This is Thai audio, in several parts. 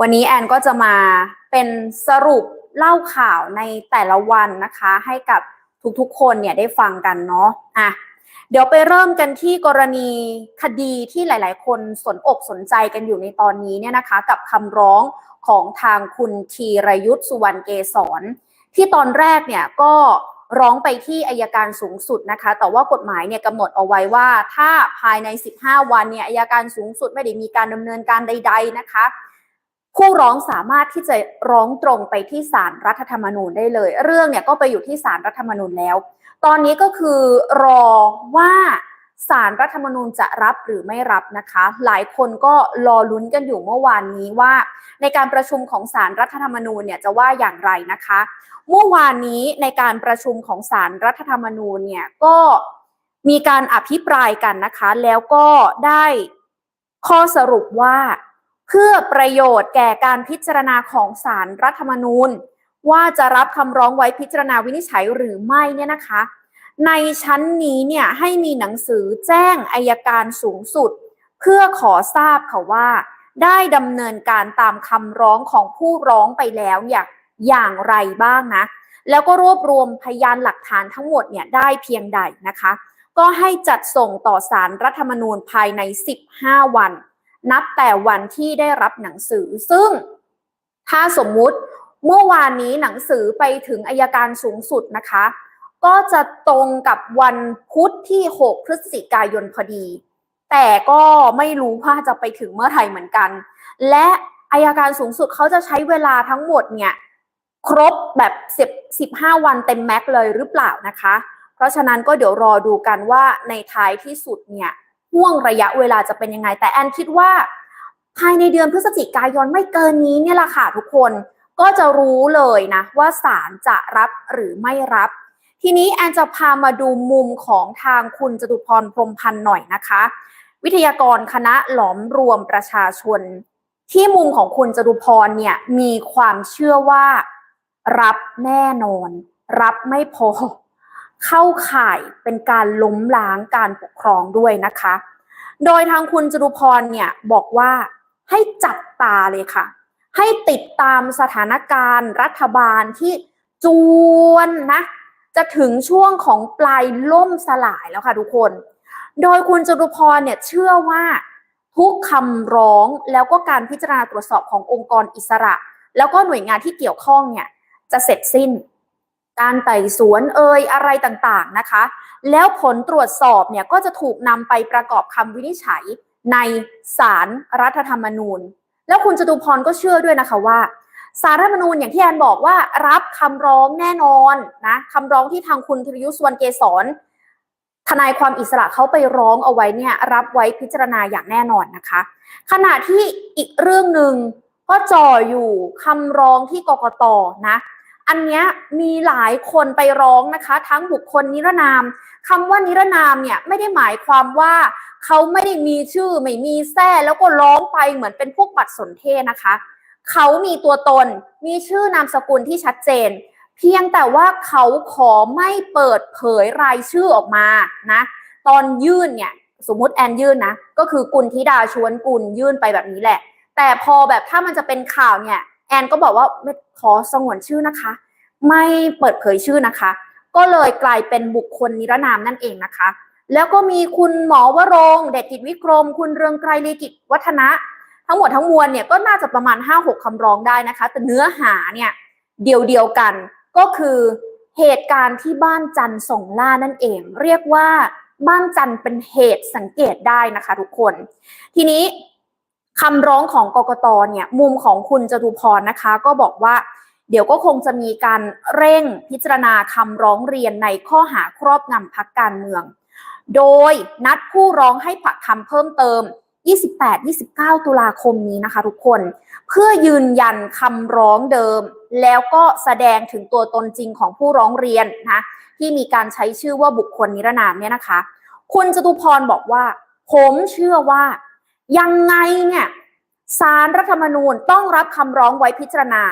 วันนี้แอนก็จะมาเป็นสรุปเล่าข่าวในแต่ละวันนะคะ ให้กับทุกๆคนเนี่ยได้ฟังกันเนาะอะเดี๋ยวไปเริ่มกันที่กรณีคดีที่หลาย ๆ คนสนอกสนใจกันอยู่ในตอนนี้เนี่ยนะคะ กับคำร้องของทางคุณธีรยุทธสุวรรณเกษรที่ตอนแรกเนี่ยก็ร้องไปที่อายการสูงสุดนะคะ แต่ว่ากฎหมายเนี่ยกำหนดเอาไว้ว่า ถ้าภายใน 15 วันเนี่ยอายการสูงสุดไม่ได้มีการดำเนินการใด ๆนะคะ ผู้ร้องสามารถที่จะร้องตรงไปที่ศาลรรัฐธรรมนูญได้เลย เรื่องเนี่ยก็ไปอยู่ที่ศาลรรัฐธรรมนูญแล้ว ตอนนี้ก็คือรอว่าศาลรรัฐธรรมนูญจะรับหรือไม่รับนะคะ หลายคนก็รอลุ้นกันอยู่เมื่อวานนี้ว่า ในการประชุมของศาลรรัฐธรรมนูญเนี่ยจะว่าอย่างไรนะคะ เมื่อวานนี้ในการประชุมของศาลรรัฐธรรมนูญเนี่ยก็มีการอภิปรายกันนะคะ แล้วก็ได้ข้อสรุปว่า เพื่อประโยชน์แก่การพิจารณาของศาลรรัฐธรรมนูญ ว่าจะรับคำร้องไว้พิจารณาวินิจฉัยหรือไม่เนี่ยนะคะ ในชั้นนี้เนี่ยให้มีหนังสือแจ้งอายการสูงสุด เพื่อขอทราบค่ะว่า ได้ดำเนินการตามคำร้องของผู้ร้องไปแล้วอย่างอย่างไรบ้างนะ แล้วก็รวบรวมพยานหลักฐานทั้งหมดเนี่ยได้เพียงใดนะคะ ก็ให้จัดส่งต่อสารรัฐธรรมนูญภายใน 15 วัน นับแต่วันที่ได้รับหนังสือ ซึ่งถ้าสมมุติเมื่อวานนี้หนังสือไปถึงอายการสูงสุดนะคะ ก็จะตรงกับวันพุธที่ 6 พฤศจิกายนพอดี แต่ก็ไม่รู้ว่าจะไปถึงเมื่อไหร่เหมือนกัน และอายการสูงสุดเขาจะใช้เวลาทั้งหมดเนี่ยครบแบบ 10 15 วันเต็มแม็กเลยหรือเปล่านะคะ เพราะฉะนั้นก็เดี๋ยวรอดูกันว่าในท้ายที่สุดเนี่ย ห่วงระยะเวลาจะเป็นยังไง แต่แอนคิดว่า ภายในเดือนพฤศจิกายนไม่เกินนี้เนี่ยแหละค่ะทุกคนก็จะรู้เลยนะ ว่าศาลจะรับหรือไม่รับ ทีนี้แอนจะพามาดูมุมของทางคุณจตุพรพรมพันธ์หน่อยนะคะ วิทยากรคณะหลอมรวมประชาชน ที่มุมของคุณจตุพรเนี่ยมีความเชื่อว่า รับแน่นอน รับไม่พอเข้าข่ายเป็นการล้มล้างการปกครองด้วยนะคะ โดยทางคุณจตุพรเนี่ยบอกว่าให้จับตาเลยค่ะ ให้ติดตามสถานการณ์รัฐบาลที่จวนนะ จะถึงช่วงของปลายล่มสลายแล้วค่ะทุกคน โดยคุณจตุพรเนี่ยเชื่อว่า ทุกคำร้องแล้วก็การพิจารณาตรวจสอบขององค์กรอิสระ แล้วก็หน่วยงานที่เกี่ยวข้องเนี่ยจะเสร็จสิ้น การไต่สวนเอ่ยอะไรต่างๆนะคะ แล้วผลตรวจสอบเนี่ยก็จะถูกนำไปประกอบคำวินิจฉัยในศาลรรัฐธรรมนูญ แล้วคุณจตุพรก็เชื่อด้วยนะคะว่าสารรัฐธรรมนูญอย่างที่แอนบอกว่ารับคำร้องแน่นอนนะคำร้องที่ทางคุณธรยุทธสวนเกษรทนายความอิสระเขาไปร้องเอาไว้เนี่ยรับไว้พิจารณาอย่างแน่นอนนะคะ ขณะที่อีกเรื่องหนึ่งก็จ่ออยู่คำร้องที่กกตนะ อันนี้มีหลายคนไปร้องนะคะ ทั้งบุคคลนิรนามคำว่านิรนามเนี่ยไม่ได้หมายความว่าเขาไม่ได้มีชื่อไม่มีแท้แล้วก็ร้องไปเหมือนเป็นพวกบัตรสนเทศนะคะ เขามีตัวตนมีชื่อนามสกุลที่ชัดเจน เพียงแต่ว่าเขาขอไม่เปิดเผยรายชื่อออกมานะ ตอนยื่นเนี่ยสมมติแอนยื่นนะก็คือกุลธิดาชวนกุลยื่นไปแบบนี้แหละ แต่พอแบบถ้ามันจะเป็นข่าวเนี่ย แอนก็บอกว่าขอสงวนชื่อนะคะ ไม่เปิดเผยชื่อนะคะ ก็เลยกลายเป็นบุคคลนิรนามนั่นเองนะคะ แล้วก็มีคุณหมอวรงเดชกิจวิกรม คุณเรืองไกรลีกิจวัฒนะ ทั้งหมดทั้งมวลเนี่ยก็น่าจะประมาณ 5-6คำร้องได้นะคะ แต่เนื้อหาเนี่ยเดียวเดียวกัน ก็คือเหตุการณ์ที่บ้านจันส่งล่านั่นเอง เรียกว่าบ้านจันเป็นเหตุสังเกตได้นะคะ ทุกคน ทีนี้ คำร้องของกกตเนี่ยมุมของคุณจตุพรนะคะ ก็บอกว่า เดี๋ยวก็คงจะมีการเร่งพิจารณาคำร้องเรียนในข้อหาครอบงำพักการเมือง โดยนัดผู้ร้องให้ปักคำเพิ่มเติม 28-29 ตุลาคมนี้นะคะทุกคน เพื่อยืนยันคำร้องเดิม แล้วก็แสดงถึงตัวตนจริงของผู้ร้องเรียนนะที่มีการใช้ชื่อว่าบุคคลนิรนามเนี่ยนะคะ คุณจตุพรบอกว่า ผมเชื่อว่า ยังไงเนี่ยสารรัฐธรรมนูญต้องรับคำร้องไว้พิจารณา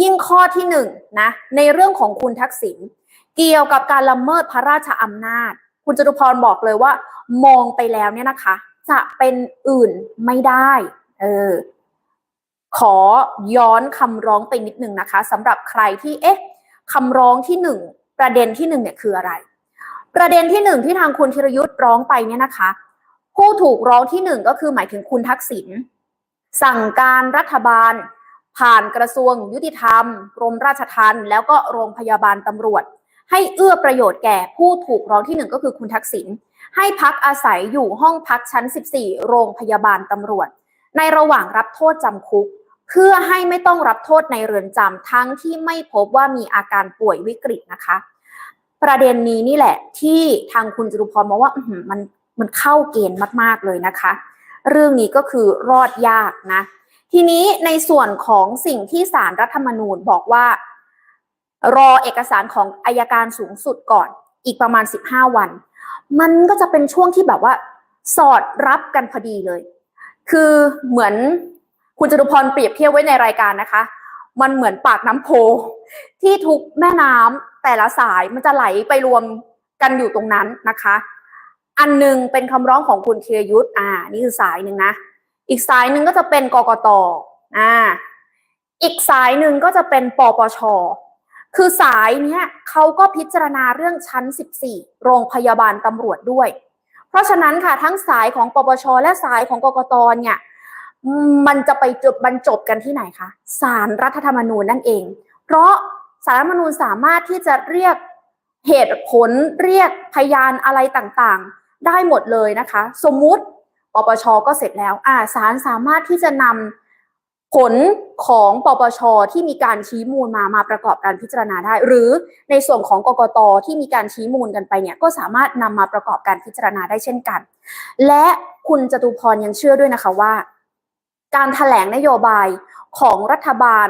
ยิ่งข้อที่หนึ่งนะในเรื่องของคุณทักษิณเกี่ยวกับการละเมิดพระราชอำนาจ คุณจตุพรบอกเลยว่า มองไปแล้วเนี่ยนะคะ จะเป็นอื่นไม่ได้เออขอย้อนคำร้องไปนิดนึงนะคะสำหรับใครที่เอ๊ะคำร้องที่หนึ่งประเด็นที่หนึ่งเนี่ยคืออะไร ประเด็นที่หนึ่งที่ทางคุณธีรยุทธ์ร้องไปเนี่ยนะคะ ผู้ถูกร้องที่หนึ่งก็คือหมายถึงคุณทักษิณสั่งการรัฐบาล ผ่านกระทรวงยุติธรรม กรมราชทัณฑ์แล้วก็โรงพยาบาลตำรวจ ให้เอื้อประโยชน์แก่ผู้ถูกร้องที่หนึ่งก็คือคุณทักษิณให้พักอาศัยอยู่ห้องพักชั้น 14 โรงพยาบาลตำรวจ ในระหว่างรับโทษจำคุก เพื่อให้ไม่ต้องรับโทษในเรือนจำทั้งที่ไม่พบว่ามีอาการป่วยวิกฤตนะคะ ประเด็นนี้นี่แหละที่ทางคุณจตุพรมองว่ามัน มันเข้าเกณฑ์มากๆเลยนะคะ เรื่องนี้ก็คือรอดยากนะ ทีนี้ในส่วนของสิ่งที่สารรัฐธรรมนูญบอกว่า รอเอกสารของอายการสูงสุดก่อนอีกประมาณ 15 วัน มันก็จะเป็นช่วงที่แบบว่า สอดรับกันพอดีเลย คือเหมือนคุณจตุพรเปรียบเทียบไว้ในรายการนะคะ มันเหมือนปากน้ำโพ ที่ทุกแม่น้ำแต่ละสายมันจะไหลไปรวมกันอยู่ตรงนั้นนะคะ อันหนึ่งเป็นคำร้องของคุณธีรยุทธ์อ่า นี่คือสายหนึ่งนะ อีกสายหนึ่งก็จะเป็นกกตอ่า อีกสายหนึ่งก็จะเป็นปปช คือสายเนี้ยเขาก็พิจารณาเรื่องชั้น 14 โรงพยาบาลตำรวจด้วย เพราะฉะนั้นค่ะทั้งสายของปปช และสายของกกตเนี่ยมันจะไปจบบรรจบกันที่ไหนคะศาลรรัฐธรรมนูญนั่นเอง เพราะสารรัฐธรรมนูญสามารถที่จะเรียกเหตุผลเรียกพยานอะไรต่างๆ ได้หมดเลยนะคะ สมมุติปปชก็เสร็จแล้วอ่าศาลสามารถที่จะนำผลของปปชที่มีการชี้มูลมามาประกอบการพิจารณาได้ หรือในส่วนของกกตที่มีการชี้มูลกันไปเนี่ยก็สามารถนำมาประกอบการพิจารณาได้เช่นกัน และคุณจตุพรยังเชื่อด้วยนะคะว่า การถแถลงนโยบายของรัฐบาล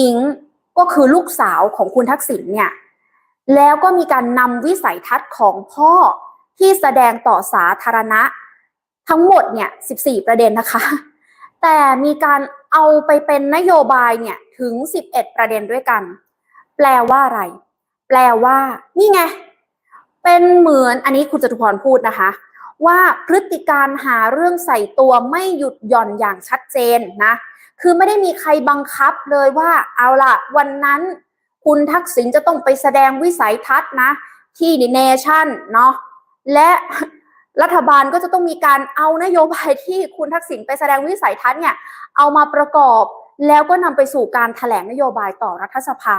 อิงก็คือลูกสาวของคุณทักษิณเนี่ยแล้วก็มีการนำวิสัยทัศน์ของพ่อ ที่แสดงต่อสาธารณะ ทั้งหมดเนี่ย14 ประเด็นนะคะ แต่มีการเอาไปเป็นนโยบายเนี่ยถึง 11 ประเด็นด้วยกัน แปลว่าอะไร แปลว่า นี่ไง เป็นเหมือนอันนี้คุณจตุพรพูดนะคะ ว่าพฤติการหาเรื่องใส่ตัวไม่หยุดหย่อนอย่างชัดเจนนะ คือไม่ได้มีใครบังคับเลยว่า เอาล่ะ วันนั้น คุณทักษิณจะต้องไปแสดงวิสัยทัศน์นะ ที่เนชั่นเนาะ และรัฐบาลก็จะต้องมีการเอานโยบายที่คุณทักษิณไปแสดงวิสัยทัศน์เนี่ยเอามาประกอบแล้วก็นำไปสู่การแถลงนโยบายต่อรัฐสภา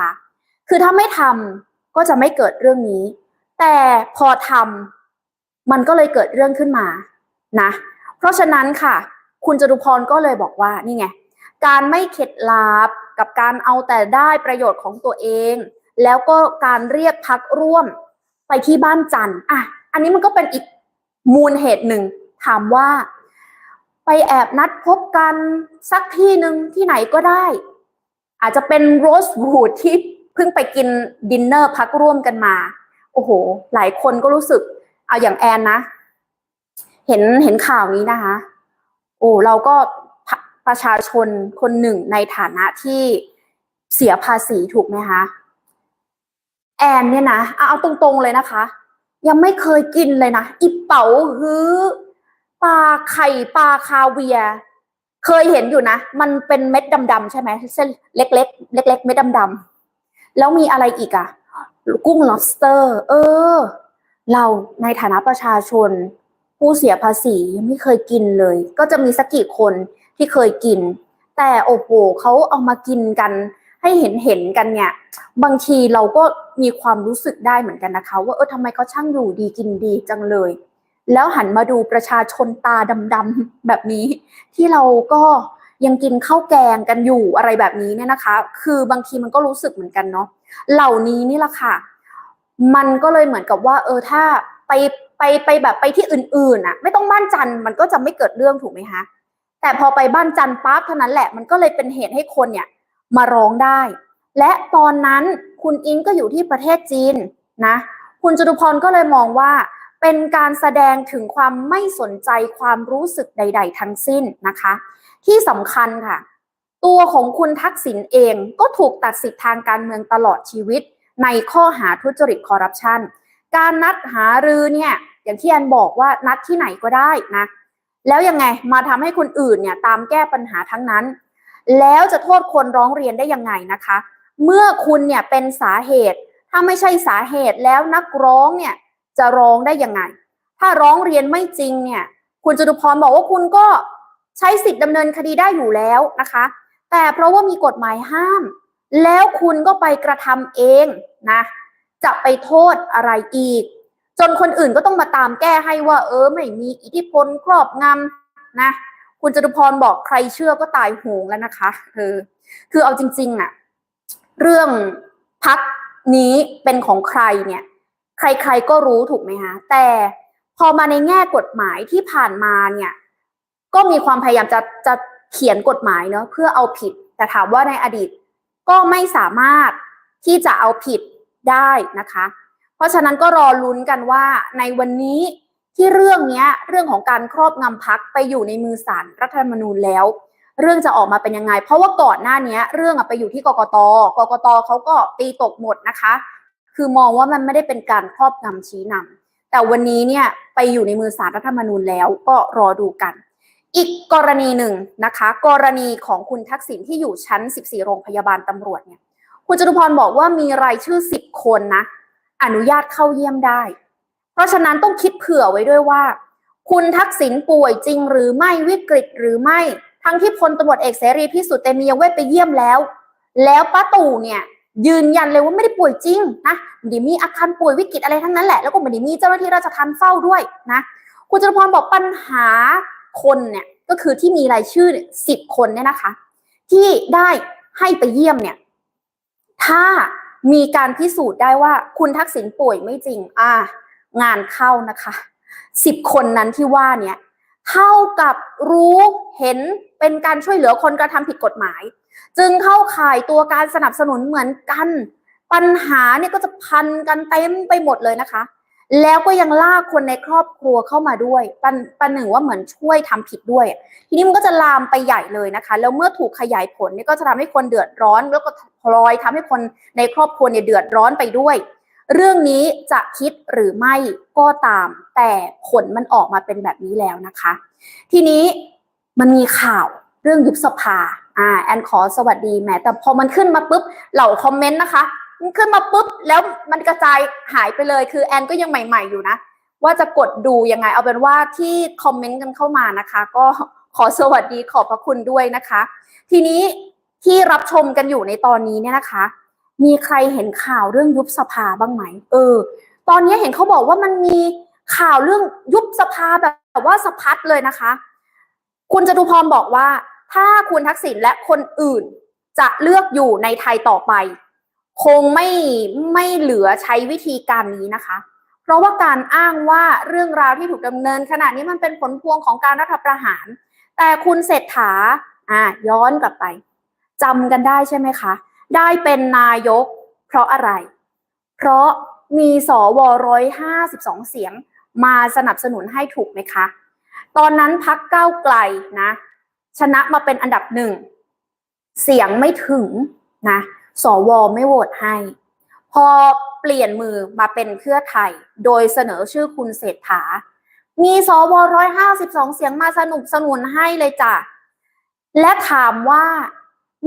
คือถ้าไม่ทำก็จะไม่เกิดเรื่องนี้ แต่พอทำมันก็เลยเกิดเรื่องขึ้นมานะ เพราะฉะนั้นค่ะ คุณจตุพรก็เลยบอกว่านี่ไงการไม่เข็ดลาบกับการเอาแต่ได้ประโยชน์ของตัวเอง แล้วก็การเรียกพักร่วมไปที่บ้านจันทร์อะ อันนี้มันก็เป็นอีกมูลเหตุหนึ่ง ถามว่า ไปแอบนัดพบกันสักที่หนึ่งที่ไหนก็ได้ อาจจะเป็นโรสวูดที่เพิ่งไปกินดินเนอร์พักร่วมกันมา โอ้โห หลายคนก็รู้สึก เอาอย่างแอนนะ เห็นเห็นข่าวนี้นะคะ โอ้เราก็ประชาชนคนหนึ่งในฐานะที่เสียภาษีถูกไหมคะแอนเนี่ยนะเอาตรงๆเลยนะคะ ยังไม่เคยกินเลยนะอิเป๋าฮื้อปลาไข่ปลาคาเวีย เคยเห็นอยู่นะ มันเป็นเม็ดดำๆใช่ไหมเส้นเล็กๆเล็ก ๆ เม็ดดำๆแล้วมีอะไรอีกอะกุ้ง lobster เออ เราในฐานะประชาชน ผู้เสียภาษียังไม่เคยกินเลย ก็จะมีสักกี่คนที่เคยกิน แต่โอ้โหเขาเอามากินกัน ให้เห็นเห็นกันเนี่ย บางทีเราก็มีความรู้สึกได้เหมือนกันนะคะ ว่าเออทำไมเขาช่างอยู่ดีกินดีจังเลย แล้วหันมาดูประชาชนตาดำๆแบบนี้ ที่เราก็ยังกินข้าวแกงกันอยู่อะไรแบบนี้เนี่ยนะคะ คือบางทีมันก็รู้สึกเหมือนกันเนาะเหล่านี้นี่แหละค่ะ มันก็เลยเหมือนกับว่า เออถ้าไปไปไปแบบไปที่อื่นๆอะ ไม่ต้องบ้านจันมันก็จะไม่เกิดเรื่องถูกไหมคะแต่พอไปบ้านจันปั๊บเท่านั้นแหละมันก็เลยเป็นเหตุให้คนเนี่ย มาร้องได้ และตอนนั้นคุณอิงก็อยู่ที่ประเทศจีนนะ คุณจตุพรก็เลยมองว่าเป็นการแสดงถึงความไม่สนใจความรู้สึกใด ๆ ทั้งสิ้นนะคะ ที่สำคัญค่ะ ตัวของคุณทักษิณเองก็ถูกตัดสิทธิทางการเมืองตลอดชีวิต ในข้อหาทุจริตคอร์รัปชันการนัดหารือเนี่ยอย่างที่แอนบอกว่านัดที่ไหนก็ได้นะ แล้วยังไงมาทำให้คนอื่นเนี่ยตามแก้ปัญหาทั้งนั้น แล้วจะโทษคนร้องเรียนได้ยังไงนะคะ เมื่อคุณเนี่ยเป็นสาเหตุ ถ้าไม่ใช่สาเหตุแล้วนักร้องเนี่ยจะร้องได้ยังไง ถ้าร้องเรียนไม่จริงเนี่ย คุณจตุพรบอกว่าคุณก็ใช้สิทธิ์ดำเนินคดีได้อยู่แล้วนะคะ แต่เพราะว่ามีกฎหมายห้าม แล้วคุณก็ไปกระทำเองนะ จะไปโทษอะไรอีก จนคนอื่นก็ต้องมาตามแก้ให้ว่า เออไม่มีอิทธิพลครอบงำนะ คุณจตุพรบอกใครเชื่อก็ตายโหงแล้วนะคะเออคือเอาจริง ๆอะเรื่องพักนี้เป็นของใครเนี่ย ใครๆก็รู้ถูกไหมคะแต่พอมาในแง่กฎหมายที่ผ่านมาเนี่ย ก็มีความพยายามจะจะเขียนกฎหมายเนาะเพื่อเอาผิด แต่ถามว่าในอดีตก็ไม่สามารถที่จะเอาผิดได้นะคะ เพราะฉะนั้นก็รอลุ้นกันว่าในวันนี้ ที่เรื่องนี้เรื่องของการครอบงำพักไปอยู่ในมือศาลรัฐธรรมนูญแล้ว เรื่องจะออกมาเป็นยังไง เพราะว่าก่อนหน้านี้เรื่องไปอยู่ที่กกตกกตเขาก็ตีตกหมดนะคะ คือมองว่ามันไม่ได้เป็นการครอบงำชี้นำแต่วันนี้เนี่ยไปอยู่ในมือศาลรัฐธรรมนูญแล้วก็รอดูกัน อีกกรณีหนึ่งนะคะ กรณีของคุณทักษิณที่อยู่ชั้น 14 โรงพยาบาลตำรวจเนี่ยคุณจตุพรบอกว่ามีรายชื่อ 10 คนนะอนุญาตเข้าเยี่ยมได้ เพราะฉะนั้นต้องคิดเผื่อไว้ด้วยว่า คุณทักษิณป่วยจริงหรือไม่วิกฤตหรือไม่ ทั้งที่พลตำรวจเอกเสรีพิสุทธิ์เตมียเวทไปเยี่ยมแล้ว แล้วป้าตู่เนี่ยยืนยันเลยว่าไม่ได้ป่วยจริงนะไม่ได้มีอาการป่วยวิกฤตอะไรทั้งนั้นแหละ แล้วก็ไม่ได้มีเจ้าหน้าที่ราชทัณฑ์เฝ้าด้วยนะ คุณจตุพรบอกปัญหาคนเนี่ยก็คือที่มีรายชื่อสิบคนเนี่ยนะคะ ที่ได้ให้ไปเยี่ยมเนี่ย ถ้ามีการพิสูจน์ได้ว่าคุณทักษิณป่วยไม่จริง อ่า งานเข้านะคะสิบคนนั้นที่ว่าเนี่ยเท่ากับรู้เห็นเป็นการช่วยเหลือคนกระทำผิดกฎหมาย จึงเข้าข่ายตัวการสนับสนุนเหมือนกัน ปัญหาเนี่ยก็จะพันกันเต็มไปหมดเลยนะคะ แล้วก็ยังลากคนในครอบครัวเข้ามาด้วยปันปันหนึ่งว่าเหมือนช่วยทำผิดด้วย ทีนี้มันก็จะลามไปใหญ่เลยนะคะ แล้วเมื่อถูกขยายผลเนี่ยก็จะทำให้คนเดือดร้อน แล้วก็พลอยทำให้คนในครอบครัวเนี่ยเดือดร้อนไปด้วย เรื่องนี้จะคิดหรือไม่ก็ตาม แต่ผลมันออกมาเป็นแบบนี้แล้วนะคะ ทีนี้มันมีข่าวเรื่องยุบสภาอ่าแอนขอสวัสดีแหมแต่พอมันขึ้นมาปุ๊บเหล่าคอมเมนต์นะคะ มันขึ้นมาปุ๊บแล้วมันกระจายหายไปเลยคือแอนก็ยังใหม่ ๆอยู่นะ ว่าจะกดดูยังไง เอาเป็นว่าที่คอมเมนต์กันเข้ามานะคะ ก็ขอสวัสดีขอบพระคุณด้วยนะคะ ทีนี้ที่รับชมกันอยู่ในตอนนี้เนี่ยนะคะ มีใครเห็นข่าวเรื่องยุบสภาบ้างไหม เออ ตอนนี้เห็นเขาบอกว่ามันมีข่าวเรื่องยุบสภาแบบว่าสะพัดเลยนะคะ คุณจตุพรบอกว่า ถ้าคุณทักษิณและคนอื่นจะเลือกอยู่ในไทยต่อไป คงไม่ไม่เหลือใช้วิธีการนี้นะคะ เพราะว่าการอ้างว่าเรื่องราวที่ถูกดำเนินขณะนี้มันเป็นผลพวงของการรัฐประหาร แต่คุณเศรษฐาอ่าย้อนกลับไปจำกันได้ใช่ไหมคะ ได้เป็นนายก เพราะอะไร เพราะมีสวร้อยห้าสิบสองเสียงมาสนับสนุนให้ถูกไหมคะ ตอนนั้นพักเก้าวไกลนะ ชนะมาเป็นอันดับหนึ่ง เสียงไม่ถึงนะสวไม่โหวตให้ พอเปลี่ยนมือมาเป็นเพื่อไทย โดยเสนอชื่อคุณเศรษฐา มีสวร้อยห้าสิบสองเสียงมาสนุกสนุนให้เลยจ้ะ และถามว่า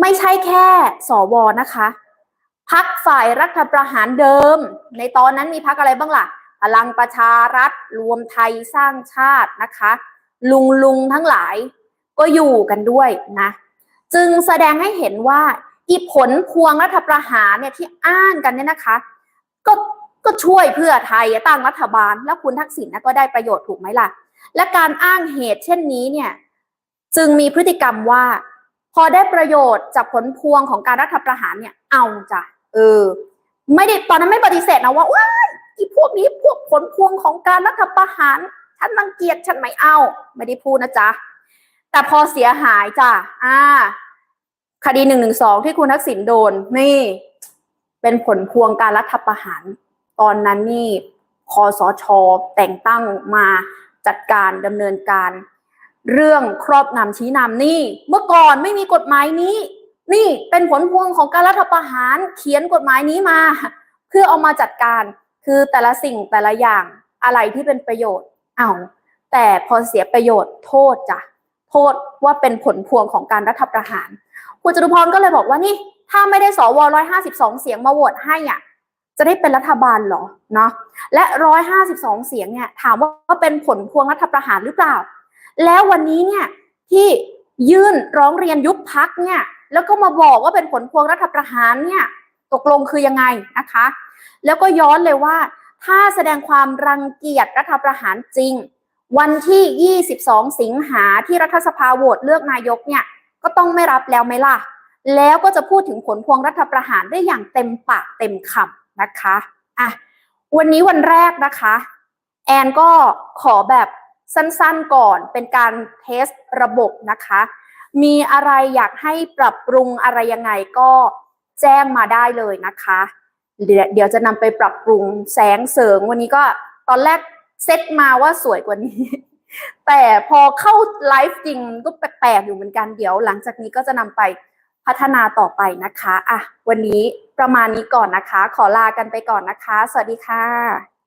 ไม่ใช่แค่สวนะคะพักฝ่ายรัฐประหารเดิม ในตอนนั้นมีพักอะไรบ้างล่ะพลังประชารัฐรวมไทยสร้างชาตินะคะ ลุงลุงทั้งหลายก็อยู่กันด้วยนะ จึงแสดงให้เห็นว่าอีผลพวงรัฐประหารเนี่ยที่อ้างกันเนี่ยนะคะ ก็ก็ช่วยเพื่อไทยตั้งรัฐบาล แล้วคุณทักษิณนะก็ได้ประโยชน์ถูกไหมล่ะ และการอ้างเหตุเช่นนี้เนี่ย จึงมีพฤติกรรมว่า พอได้ประโยชน์จากผลพวงของการรัฐประหารเนี่ย เอาจ้ะเออ ไม่ได้ตอนนั้นไม่ปฏิเสธนะว่าว้าอีพวกนี้พวกผลพวงของการรัฐประหารฉันรังเกียจฉันไม่เอา ไม่ได้พูดนะจ๊ะแต่พอเสียหายจ้ะอ่า คดีหนึ่งหนึ่งสองที่คุณทักษิณโดนนี่ เป็นผลพวงการรัฐประหาร ตอนนั้นนี่คอสชแต่งตั้งมาจัดการดำเนินการ เรื่องครอบงำชี้นำนี่ เมื่อก่อนไม่มีกฎหมายนี้ นี่เป็นผลพวงของการรัฐประหารเขียนกฎหมายนี้มา เพื่อเอามาจัดการคือแต่ละสิ่งแต่ละอย่างอะไรที่เป็นประโยชน์เอาแต่พอเสียประโยชน์โทษจ้ะโทษว่าเป็นผลพวงของการรัฐประหาร คุณจตุพรก็เลยบอกว่านี่ ถ้าไม่ได้สวร้อยห้าสิบสองเสียงมาโหวตให้อะจะได้เป็นรัฐบาลเหรอเนาะและร้อยห้าสิบสองเสียงเนี่ยถามว่าเป็นผลพวงรัฐประหารหรือเปล่า แล้ววันนี้เนี่ยที่ยื่นร้องเรียนยุบพักเนี่ย แล้วก็มาบอกว่าเป็นผลพวงรัฐประหารเนี่ย ตกลงคือยังไงนะคะ แล้วก็ย้อนเลยว่า ถ้าแสดงความรังเกียจรัฐประหารจริง วันที่ 22 สิงหาที่รัฐสภาโหวตเลือกนายกเนี่ยก็ต้องไม่รับแล้วไหมล่ะ แล้วก็จะพูดถึงผลพวงรัฐประหารได้อย่างเต็มปากเต็มคำนะคะอะวันนี้วันแรกนะคะ แอนก็ขอแบบ สั้นๆก่อนเป็นการเทสระบบนะคะ มีอะไรอยากให้ปรับปรุงอะไรยังไงก็แจ้งมาได้เลยนะคะเดี๋ยวเดี๋ยวจะนำไปปรับปรุงแสงเสริงวันนี้ก็ตอนแรกเซตมาว่าสวยกว่านี้ แต่พอเข้าไลฟ์จริงก็แปลกๆอยู่เหมือนกันเดี๋ยวหลังจากนี้ก็จะนำไปพัฒนาต่อไปนะคะ อะ วันนี้ประมาณนี้ก่อนนะคะ ขอลากันไปก่อนนะคะ สวัสดีค่ะ